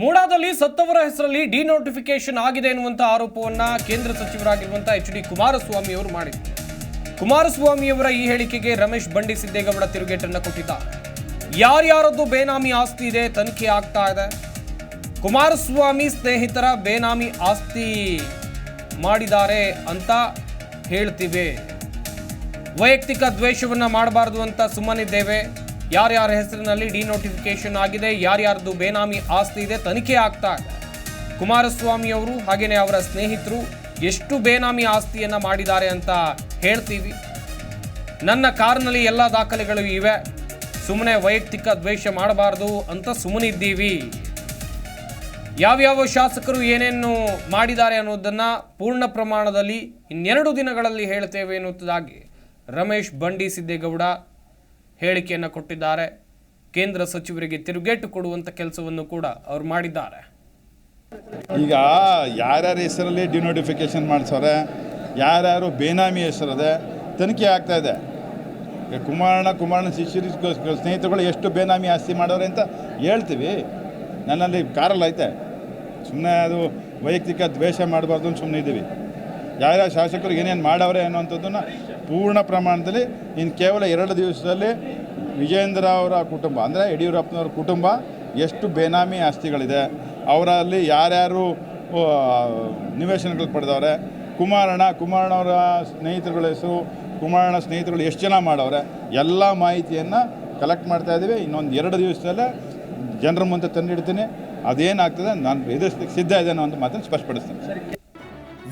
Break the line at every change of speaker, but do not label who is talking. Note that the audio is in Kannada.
ಮೂಡಾದಲ್ಲಿ ಸತ್ತವರ ಹೆಸರಲ್ಲಿ ಡಿನೋಟಿಫಿಕೇಶನ್ ಆಗಿದೆ ಎನ್ನುವಂಥ ಆರೋಪವನ್ನ ಕೇಂದ್ರ ಸಚಿವರಾಗಿರುವಂತಹ ಎಚ್ ಡಿ ಕುಮಾರಸ್ವಾಮಿ ಅವರು ಮಾಡಿದ್ದಾರೆ ಕುಮಾರಸ್ವಾಮಿಯವರ ಈ ಹೇಳಿಕೆಗೆ ರಮೇಶ್ ಬಂಡಿ ಸಿದ್ದೇಗೌಡ ತಿರುಗೇಟನ್ನ ಕೊಟ್ಟಿದ್ದಾರೆ ಯಾರ್ಯಾರದ್ದು ಬೇನಾಮಿ ಆಸ್ತಿ ಇದೆ, ತನಿಖೆ ಆಗ್ತಾ ಇದೆ? ಕುಮಾರಸ್ವಾಮಿ ಸ್ನೇಹಿತರ ಬೇನಾಮಿ ಆಸ್ತಿ ಮಾಡಿದ್ದಾರೆ ಅಂತ ಹೇಳ್ತಿವೆ. ವೈಯಕ್ತಿಕ ದ್ವೇಷವನ್ನ ಮಾಡಬಾರದು ಅಂತ ಸುಮ್ಮನಿದ್ದೇವೆ. ಯಾರ್ಯಾರ ಹೆಸರಿನಲ್ಲಿ ಡಿನೋಟಿಫಿಕೇಶನ್ ಆಗಿದೆ, ಯಾರ್ಯಾರದು ಬೇನಾಮಿ ಆಸ್ತಿ ಇದೆ ತನಿಖೆ ಆಗ್ತಾ ಕುಮಾರಸ್ವಾಮಿ ಅವರು ಹಾಗೆಯೇ ಅವರ ಸ್ನೇಹಿತರು ಎಷ್ಟು ಬೇನಾಮಿ ಆಸ್ತಿಯನ್ನು ಮಾಡಿದ್ದಾರೆ ಅಂತ ಹೇಳ್ತೀವಿ. ನನ್ನ ಕಾರ್ನಲ್ಲಿ ಎಲ್ಲ ದಾಖಲೆಗಳು ಇವೆ. ಸುಮ್ಮನೆ ವೈಯಕ್ತಿಕ ದ್ವೇಷ ಮಾಡಬಾರದು ಅಂತ ಸುಮ್ಮನಿದ್ದೀವಿ. ಯಾವ್ಯಾವ ಶಾಸಕರು ಏನೇನು ಮಾಡಿದ್ದಾರೆ ಅನ್ನೋದನ್ನು ಪೂರ್ಣ ಪ್ರಮಾಣದಲ್ಲಿ ಇನ್ನೆರಡು ದಿನಗಳಲ್ಲಿ ಹೇಳ್ತೇವೆ ಎನ್ನುವುದಾಗಿ ರಮೇಶ್ ಬಂಡಿ ಸಿದ್ದೇಗೌಡ ಹೇಳಿಕೆಯನ್ನು ಕೊಟ್ಟಿದ್ದಾರೆ. ಕೇಂದ್ರ ಸಚಿವರಿಗೆ ತಿರುಗೇಟು ಕೊಡುವಂಥ ಕೆಲಸವನ್ನು ಕೂಡ ಅವರು ಮಾಡಿದ್ದಾರೆ.
ಈಗ ಯಾರ್ಯಾರ ಹೆಸರಲ್ಲಿ ಡಿನೋಟಿಫಿಕೇಶನ್ ಮಾಡಿಸೋರೆ, ಯಾರ್ಯಾರು ಬೇನಾಮಿ ಹೆಸರದೆ, ತನಿಖೆ ಆಗ್ತಾ ಇದೆ. ಈಗ ಕುಮಾರಣ್ಣ ಕುಮಾರಣ್ಣ ಸ್ನೇಹಿತರುಗಳು ಎಷ್ಟು ಬೇನಾಮಿ ಆಸ್ತಿ ಮಾಡೋರೆ ಅಂತ ಹೇಳ್ತೀವಿ. ನನ್ನಲ್ಲಿ ಕಾರಲ್ಲ ಐತೆ. ಸುಮ್ಮನೆ ಅದು ವೈಯಕ್ತಿಕ ದ್ವೇಷ ಮಾಡಬಾರ್ದು ಅಂತ ಸುಮ್ಮನೆ ಇದ್ದೀವಿ. ಯಾರ್ಯಾರ ಶಾಸಕರು ಏನೇನು ಮಾಡವ್ರೆ ಅನ್ನುವಂಥದ್ದನ್ನು ಪೂರ್ಣ ಪ್ರಮಾಣದಲ್ಲಿ ಇನ್ನು ಕೇವಲ ಎರಡು ದಿವಸದಲ್ಲಿ ವಿಜೇಂದ್ರ ಅವರ ಕುಟುಂಬ, ಅಂದರೆ ಯಡಿಯೂರಪ್ಪನವ್ರ ಕುಟುಂಬ, ಎಷ್ಟು ಬೇನಾಮಿ ಆಸ್ತಿಗಳಿದೆ. ಅವರಲ್ಲಿ ಯಾರ್ಯಾರು ನಿವೇಶನಗಳು ಪಡೆದವ್ರೆ. ಕುಮಾರಣ್ಣ, ಕುಮಾರಣ್ಣವರ ಸ್ನೇಹಿತರುಗಳ ಹೆಸರು, ಕುಮಾರಣ್ಣ ಸ್ನೇಹಿತರುಗಳು ಎಷ್ಟು ಜನ ಮಾಡವ್ರೆ. ಎಲ್ಲ ಮಾಹಿತಿಯನ್ನು ಕಲೆಕ್ಟ್ ಮಾಡ್ತಾ ಇದ್ದೀವಿ ಇನ್ನೊಂದು ಎರಡು ದಿವಸದಲ್ಲೇ ಜನರ ಮುಂದೆ ತಂದಿಡ್ತೀನಿ. ಅದೇನಾಗ್ತದೆ ನಾನು ಎದುರಿಸ್ಲಿಕ್ಕೆ ಸಿದ್ಧ ಇದ್ದೇನೆ ಅಂತ ಮಾತನ್ನು ಸ್ಪಷ್ಟಪಡಿಸ್ತೀನಿ.